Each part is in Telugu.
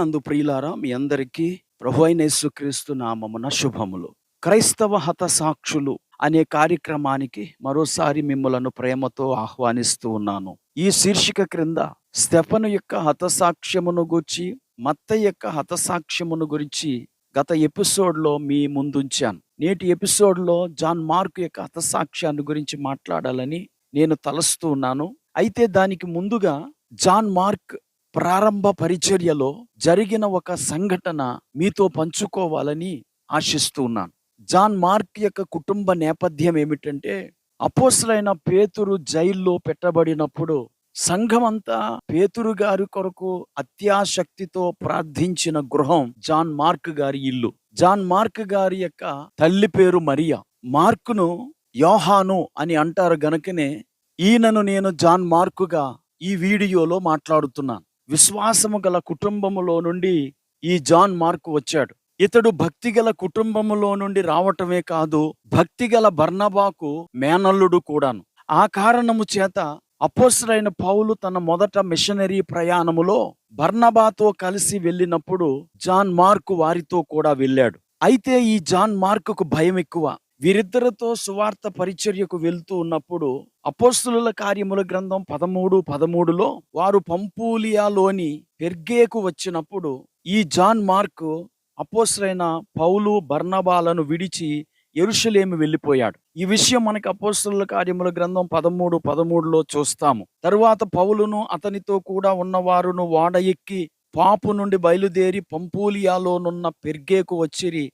ప్రియులారా మీ అందరికీ ప్రభు అయిన యేసుక్రీస్తు నామమున శుభములు. క్రైస్తవ హతసాక్షులు అనే కార్యక్రమానికి మరోసారి మిమ్మలను ప్రేమతో ఆహ్వానిస్తూ ఉన్నాను. ఈ శీర్షిక క్రింద స్టెఫను యొక్క హతసాక్ష్యమును గురించి మత్త యొక్క హతసాక్ష్యమును గురించి గత ఎపిసోడ్లో మీ ముందుంచాను. నేటి ఎపిసోడ్లో జాన్ మార్క్ యొక్క హతసాక్ష్యాన్ని గురించి మాట్లాడాలని నేను తలస్తూ ఉన్నాను. అయితే దానికి ముందుగా జాన్ మార్క్ ప్రారంభ పరిచర్యలో జరిగిన ఒక సంఘటన మీతో పంచుకోవాలని ఆశిస్తూ ఉన్నాను. జాన్ మార్క్ యొక్క కుటుంబ నేపథ్యం ఏమిటంటే అపోసలైన పేతురు జైల్లో పెట్టబడినప్పుడు సంఘమంతా పేతురు గారి కొరకు అత్యాశక్తితో ప్రార్థించిన గృహం జాన్ మార్క్ గారి ఇల్లు. జాన్ మార్క్ గారి యొక్క తల్లి పేరు మరియా. మార్కును యోహాను అని అంటారు గనుకనే ఈయనను నేను జాన్ మార్కుగా ఈ వీడియోలో మాట్లాడుతున్నాను. విశ్వాసము గల కుటుంబములో నుండి ఈ జాన్ మార్క్ వచ్చాడు. ఇతడు భక్తిగల కుటుంబములో నుండి రావటమే కాదు భక్తిగల బర్నబాకు మేనల్లుడు కూడాను. ఆ కారణము చేత అపోసరైన పౌలు తన మొదట మిషనరీ ప్రయాణములో బర్నబాతో కలిసి వెళ్ళినప్పుడు జాన్ మార్కు వారితో కూడా వెళ్ళాడు. అయితే ఈ జాన్ మార్కుకు భయం ఎక్కువ వీరిద్దరితో సువార్త పరిచర్యకు వెళ్తూ ఉన్నప్పుడు అపోస్తుల కార్యముల గ్రంథం పదమూడు పదమూడులో వారు పంపూలియాలోని పెర్గేకు వచ్చినప్పుడు ఈ జాన్ మార్కు అపోస్తులైన పౌలు బర్ణబాలను విడిచి ఎరుషలేమి వెళ్ళిపోయాడు. ఈ విషయం మనకి అపోస్తుల కార్యముల గ్రంథం పదమూడు పదమూడులో చూస్తాము. తరువాత పౌలును అతనితో కూడా ఉన్నవారును వాడ ఎక్కి పాపు నుండి బయలుదేరి పంపూలియాలోనున్న పెర్గేకు వచ్చిరి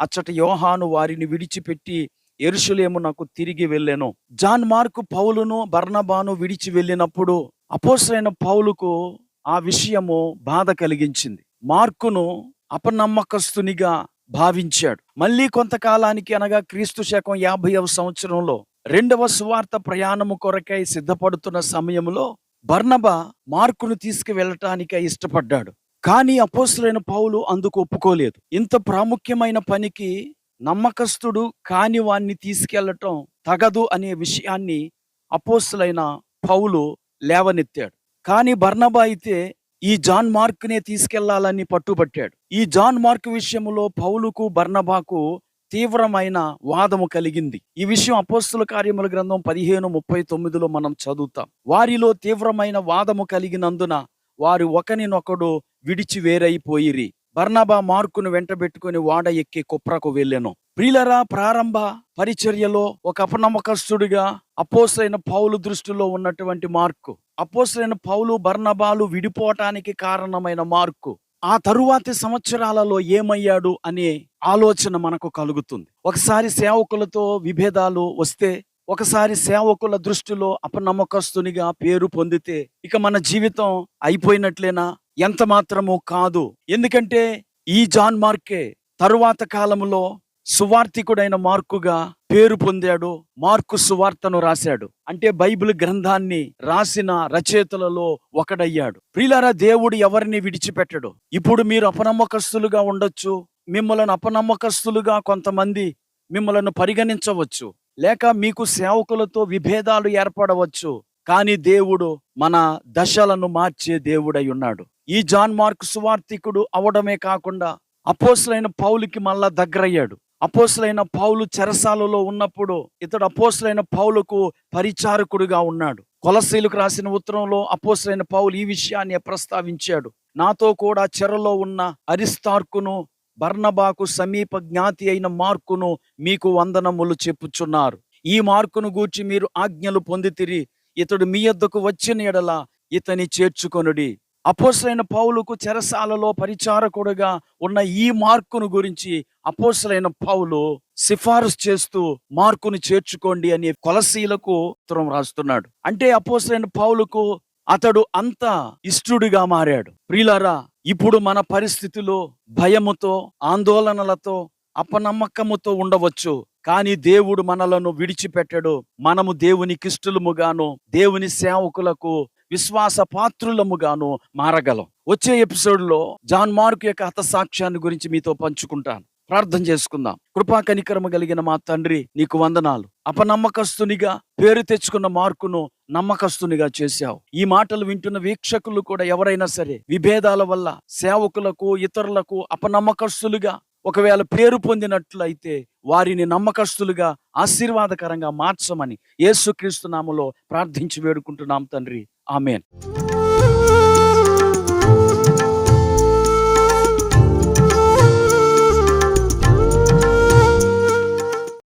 అచ్చట యోహాను వారిని విడిచిపెట్టి ఎరుషులేము నాకు తిరిగి వెళ్ళాను. జాన్ మార్కు పౌలును బర్నబాను విడిచి వెళ్ళినప్పుడు అపోసరైన పౌలుకు ఆ విషయము బాధ కలిగించింది. మార్కును అపనమ్మకస్తునిగా భావించాడు. మళ్ళీ కొంతకాలానికి అనగా క్రీస్తు శకం యాభైవ సంవత్సరంలో రెండవ సువార్త ప్రయాణము కొరకై సిద్ధపడుతున్న సమయంలో బర్నబా మార్కును తీసుకువెళ్ళటానికై ఇష్టపడ్డాడు. కానీ అపోస్తులైన పౌలు అందుకు ఒప్పుకోలేదు. ఇంత ప్రాముఖ్యమైన పనికి నమ్మకస్తుడు కాని వాణ్ణి తీసుకెళ్ళటం తగదు అనే విషయాన్ని అపోస్తులైన పౌలు లేవనెత్తాడు. కానీ బర్నబా అయితే ఈ జాన్ మార్క్నే తీసుకెళ్ళాలని పట్టుబట్టాడు. ఈ జాన్ మార్క్ విషయంలో పౌలుకు బర్నబాకు తీవ్రమైన వాదము కలిగింది. ఈ విషయం అపోస్తుల కార్యముల గ్రంథం పదిహేను ముప్పై తొమ్మిదిలో మనం చదువుతాం. వారిలో తీవ్రమైన వాదము కలిగినందున వారు ఒకరినొకడు విడిచి వేరైపోయిరి. బర్నాబా మార్కును వెంటబెట్టుకుని వాడ ఎక్కి కుప్రకు వెళ్ళాను. ప్రియులరా ప్రారంభ పరిచర్యలో ఒక అపనమ్మకస్తుడిగా అపోసైన పౌలు దృష్టిలో ఉన్నటువంటి మార్కు. అపోసైన పౌలు బర్నబాలు విడిపోవటానికి కారణమైన మార్కు. ఆ తరువాతి సంవత్సరాలలో ఏమయ్యాడు అనే ఆలోచన మనకు కలుగుతుంది. ఒకసారి సేవకులతో విభేదాలు వస్తే ఒకసారి సేవకుల దృష్టిలో అపనమ్మకస్తునిగా పేరు పొందితే ఇక మన జీవితం అయిపోయినట్లేనా? ఎంత మాత్రమూ కాదు. ఎందుకంటే ఈ జాన్ మార్కే తరువాత కాలంలో సువార్థికుడైన మార్కుగా పేరు పొందాడు. మార్కు సువార్తను రాశాడు. అంటే బైబిల్ గ్రంథాన్ని రాసిన రచయితలలో ఒకడయ్యాడు. ప్రిలారా దేవుడు ఎవరిని విడిచిపెట్టడు? ఇప్పుడు మీరు అపనమ్మకస్తులుగా ఉండొచ్చు. మిమ్మల్ని అపనమ్మకస్తులుగా కొంతమంది మిమ్మలను పరిగణించవచ్చు. లేక మీకు సేవకులతో విభేదాలు ఏర్పడవచ్చు. కానీ దేవుడు మన దశలను మార్చే దేవుడై ఉన్నాడు. ఈ జాన్ మార్క్ సువార్థికుడు అవడమే కాకుండా అపోసులైన పౌలుకి మళ్ళా దగ్గరయ్యాడు. అపోసులైన పౌలు చెరసాలలో ఉన్నప్పుడు ఇతడు అపోసులైన పౌలుకు పరిచారకుడుగా ఉన్నాడు. కొలసీలకు రాసిన ఉత్తరంలో అపోసులైన పౌలు ఈ విషయాన్ని ప్రస్తావించాడు. నాతో కూడా చెరలో ఉన్న అరిస్తార్కును బర్ణబాకు సమీప జ్ఞాతి అయిన మార్కును మీకు వందనములు చెప్పుచున్నారు. ఈ మార్కును గూర్చి మీరు ఆజ్ఞలు పొందితిరి. ఇతడు మీ యొద్దకు వచ్చిన ఎడల ఇతని చేర్చుకొనుడి. అపోసలైన పౌలుకు చెరసాలలో పరిచారకుడుగా ఉన్న ఈ మార్కును గురించి అపోసలైన పౌలు సిఫారసు చేస్తూ మార్కును చేర్చుకోండి అని కొలసీలకు ఉత్తరం రాస్తున్నాడు. అంటే అపోసలైన పౌలుకు అతడు అంత ఇష్టుడిగా మారాడు. ప్రియులారా ఇప్పుడు మన పరిస్థితిలో భయముతో ఆందోళనలతో అపనమ్మకముతో ఉండవచ్చు. కానీ దేవుడు మనలను విడిచిపెట్టడు. మనము దేవుని కిష్టులముగాను దేవుని సేవకులకు విశ్వాస పాత్రులముగాను మారగలం. వచ్చే ఎపిసోడ్లో జాన్ మార్క్ యొక్క హతసాక్ష్యాన్ని గురించి మీతో పంచుకుంటాను. ప్రార్థన చేసుకుందాం. కృపా కనికరము కలిగిన మా తండ్రి నీకు వందనాలు. అపనమ్మకస్తునిగా పేరు తెచ్చుకున్న మార్కును నమ్మకస్తునిగా చేశావు. ఈ మాటలు వింటున్న వీక్షకులు కూడా ఎవరైనా సరే విభేదాల వల్ల సేవకులకు ఇతరులకు అపనమ్మకస్తులుగా ఒకవేళ పేరు పొందినట్లయితే వారిని నమ్మకస్తులుగా ఆశీర్వాదకరంగా మార్చమని యేసుక్రీస్తు నామలో ప్రార్థించి వేడుకుంటున్నాం తండ్రి. Amen.